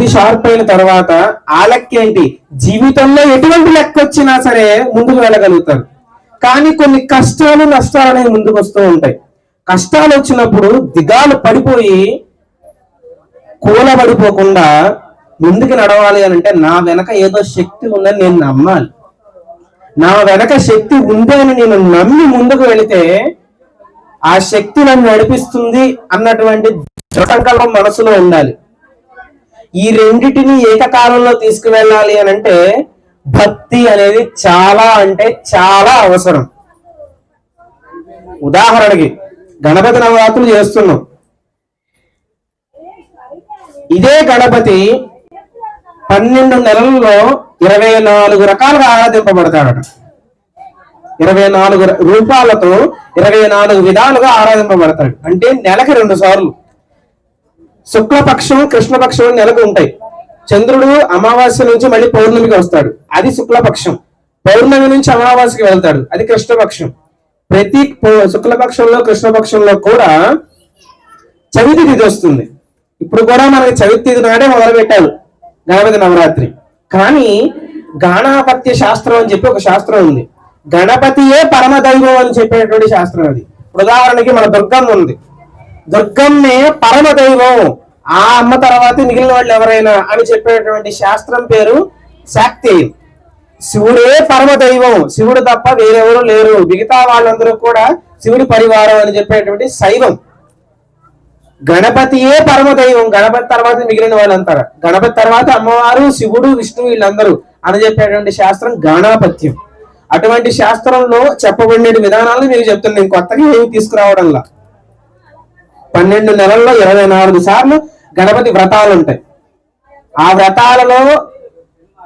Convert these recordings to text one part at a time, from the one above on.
బుద్ధి షార్ప్ అయిన తర్వాత ఆ లెక్క ఏంటి? జీవితంలో ఎటువంటి లెక్క వచ్చినా సరే ముందుకు వెళ్ళగలుగుతారు. కానీ కొన్ని కష్టాలు నష్టాలు అనేవి ముందుకు వస్తూ ఉంటాయి. కష్టాలు వచ్చినప్పుడు దిగాలు పడిపోయి కూలబడిపోకుండా ముందుకు నడవాలి అని అంటే నా వెనక ఏదో శక్తి ఉందని నేను నమ్మాలి. నా వెనక శక్తి ఉంది అని నేను నమ్మి ముందుకు వెళితే ఆ శక్తి నన్ను నడిపిస్తుంది అన్నటువంటి సంకల్పం మనసులో ఉండాలి. ఈ రెండిటిని ఏకకాలంలో తీసుకువెళ్ళాలి అని అంటే భక్తి అనేది చాలా అంటే చాలా అవసరం. ఉదాహరణకి గణపతి నవరాత్రులు చేస్తున్నాం. ఇదే గణపతి పన్నెండు నెలల్లో ఇరవై నాలుగు రకాలుగా ఆరాధింపబడతాడట. ఇరవై నాలుగు రూపాలతో ఇరవై నాలుగు విధాలుగా ఆరాధింపబడతాడు. అంటే నెలకి రెండు సార్లు. శుక్లపక్షం కృష్ణపక్షం నెలకు ఉంటాయి. చంద్రుడు అమావాస్య నుంచి మళ్ళీ పౌర్ణమికి వస్తాడు. అది శుక్లపక్షం. పౌర్ణమి నుంచి అమావాస్యకి వెళ్తాడు. అది కృష్ణపక్షం. ప్రతి శుక్లపక్షంలో కృష్ణపక్షంలో కూడా చవితి తిథి వస్తుంది. ఇప్పుడు కూడా మనకి చవితి తిథి నాడే మొదలు పెట్టారు గణపతి నవరాత్రి. కానీ గాణాపత్య శాస్త్రం అని చెప్పి ఒక శాస్త్రం ఉంది. గణపతియే పరమ దైవం అని చెప్పేటువంటి శాస్త్రం అది. ఉదాహరణకి మన దుర్గమ్మ ఉంది. దుర్గమ్మే పరమ దైవం ఆ అమ్మ తర్వాత మిగిలిన వాళ్ళు ఎవరైనా అని చెప్పేటువంటి శాస్త్రం పేరు శాక్తి. శివుడే పరమ దైవం శివుడు తప్ప వేరెవరు లేరు. మిగతా వాళ్ళందరూ కూడా శివుడి పరివారం అని చెప్పేటువంటి శైవం. గణపతియే పరమ దైవం గణపతి తర్వాత మిగిలిన వాళ్ళంటారు గణపతి తర్వాత అమ్మవారు శివుడు విష్ణు వీళ్ళందరూ అని చెప్పేటువంటి శాస్త్రం గణాపత్యం. అటువంటి శాస్త్రంలో చెప్పబడిన విధానాలను మీకు చెప్తున్నాను నేను కొత్తగా ఏమి తీసుకురావడంలా. పన్నెండు నెలల్లో ఇరవై నాలుగు సార్లు గణపతి వ్రతాలు ఉంటాయి. ఆ వ్రతాలలో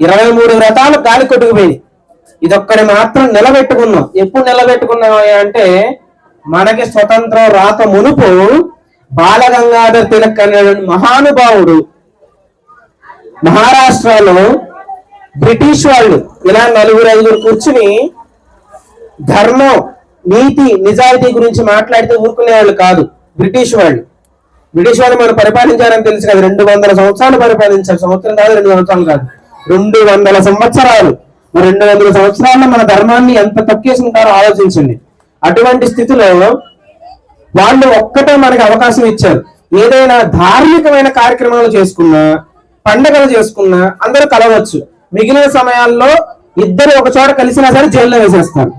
ఇరవై మూడు వ్రతాలు గాలి కొట్టుకుపోయినాయి. ఇదొక్కడి మాత్రం నిలబెట్టుకున్నాం. ఎప్పుడు నిలబెట్టుకున్నాం అంటే మనకి స్వతంత్రం రాక మునుపు బాలగంగాధర్ తిలక్ అనేటువంటి మహానుభావుడు. మహారాష్ట్రలో బ్రిటిష్ వాళ్ళు ఇలా నలుగురు ఐదుగురు కూర్చుని ధర్మం నీతి నిజాయితీ గురించి మాట్లాడితే ఊరుకునే వాళ్ళు కాదు. బ్రిటిష్ వాళ్ళు. బ్రిటిష్ వాళ్ళు మనం పరిపాలించారని తెలుసు కదా రెండు వందల సంవత్సరాలు పరిపాలించారు. సంవత్సరం కాదు రెండు సంవత్సరాలు కాదు. రెండు వందల సంవత్సరాలు. రెండు వందల సంవత్సరాల్లో మన ధర్మాన్ని ఎంత తొక్కేసుకుంటారో ఆలోచించండి. అటువంటి స్థితిలో వాళ్ళు ఒక్కటే మనకి అవకాశం ఇచ్చారు. ఏదైనా ధార్మికమైన కార్యక్రమాలు చేసుకున్నా పండగలు చేసుకున్నా అందరూ కలవచ్చు. మిగిలిన సమయాల్లో ఇద్దరు ఒక చోట కలిసినా సరే జైల్లో వేసేస్తారు.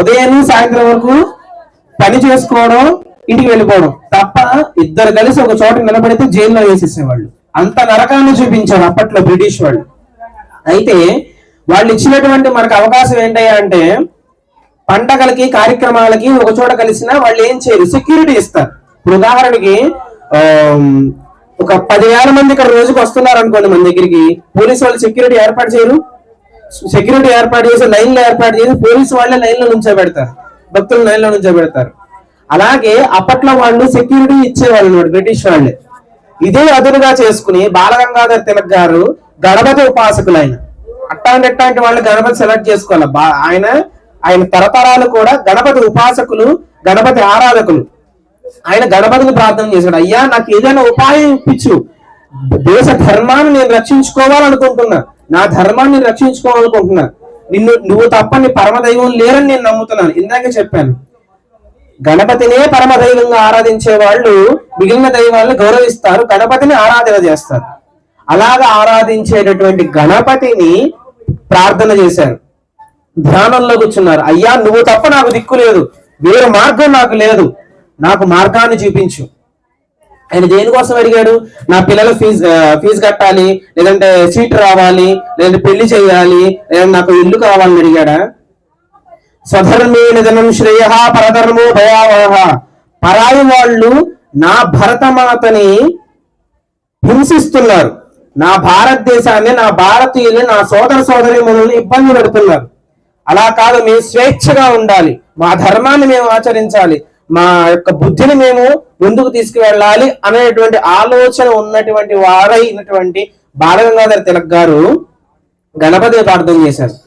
ఉదయం సాయంత్రం వరకు పని చేసుకోవడం ఇంటికి వెళ్ళిపోవడం తప్ప ఇద్దరు కలిసి ఒక చోట నిలబడితే జైల్లో వేసేసేవాళ్ళు. అంత నరకాన్ని చూపించారు అప్పట్లో బ్రిటిష్ వాళ్ళు. అయితే వాళ్ళు ఇచ్చినటువంటి మనకు అవకాశం ఏంటయ్యా అంటే పండగలకి కార్యక్రమాలకి ఒక చోట కలిసినా వాళ్ళు ఏం చేయరు సెక్యూరిటీ ఇస్తారు. ఇప్పుడు ఉదాహరణకి ఒక పదివేల మంది ఇక్కడ రోజుకి వస్తున్నారు అనుకోండి మన దగ్గరికి పోలీసు వాళ్ళు సెక్యూరిటీ ఏర్పాటు చేయరు. సెక్యూరిటీ ఏర్పాటు చేసి లైన్లు ఏర్పాటు చేసి పోలీసు వాళ్ళే లైన్లో నుంచోబెడతారు. భక్తులు లైన్లో నుంచోబెడతారు అలాగే అప్పట్లో వాళ్ళు సెక్యూరిటీ ఇచ్చేవాళ్ళు అన్నమాట బ్రిటిష్ వాళ్ళే. ఇదే అదునుగా చేసుకుని బాలగంగాధర్ తిలక్ గారు గణపతి ఉపాసకులు ఆయన అట్టాంటి అట్టాంటి వాళ్ళు గణపతి సెలెక్ట్ చేసుకోవాలి. బా- ఆయన ఆయన తరతరాలు కూడా గణపతి ఉపాసకులు గణపతి ఆరాధకులు. ఆయన గణపతిని ప్రార్థన చేశాడు. అయ్యా నాకు ఏదైనా ఉపాయం ఇప్పించు. దేశ ధర్మాన్ని నేను రక్షించుకోవాలనుకుంటున్నా. నా ధర్మాన్ని రక్షించుకోవాలనుకుంటున్నా. నిన్ను నువ్వు తప్ప నీ పరమదైవం లేరని నేను నమ్ముతున్నాను. ఇందాక చెప్పాను. గణపతినే పరమ దైవంగా ఆరాధించే వాళ్ళు మిగిలిన దైవాలను గౌరవిస్తారు. గణపతిని ఆరాధన చేస్తారు. అలాగా ఆరాధించేటటువంటి గణపతిని ప్రార్థన చేశారు. ధ్యానంలో కూర్చున్నారు. అయ్యా నువ్వు తప్ప నాకు దిక్కు లేదు. వేరే మార్గం నాకు లేదు. నాకు మార్గాన్ని చూపించు. ఆయన దేనికోసం అడిగాడు? నా పిల్లల ఫీజు ఫీజు కట్టాలి లేదంటే సీట్ రావాలి లేదంటే పెళ్ళి చేయాలి లేదంటే నాకు ఇల్లు కావాలని అడిగాడా? స్వధర్మే నిధనం శ్రేయ పరధర్మో భయావహ. పరాయి వాళ్ళు నా భరతమాతని హింసిస్తున్నారు. నా భారతదేశాన్ని నా భారతీయుల్ని నా సోదర సోదరి మనల్ని ఇబ్బంది పెడుతున్నారు. అలా కాదు మేము స్వేచ్ఛగా ఉండాలి. మా ధర్మాన్ని మేము ఆచరించాలి. మా యొక్క బుద్ధిని మేము ముందుకు తీసుకువెళ్ళాలి అనేటువంటి ఆలోచన ఉన్నటువంటి వారైనటువంటి బాలగంగాధర తిలక్ గారు గణపతి ప్రార్థన చేశారు.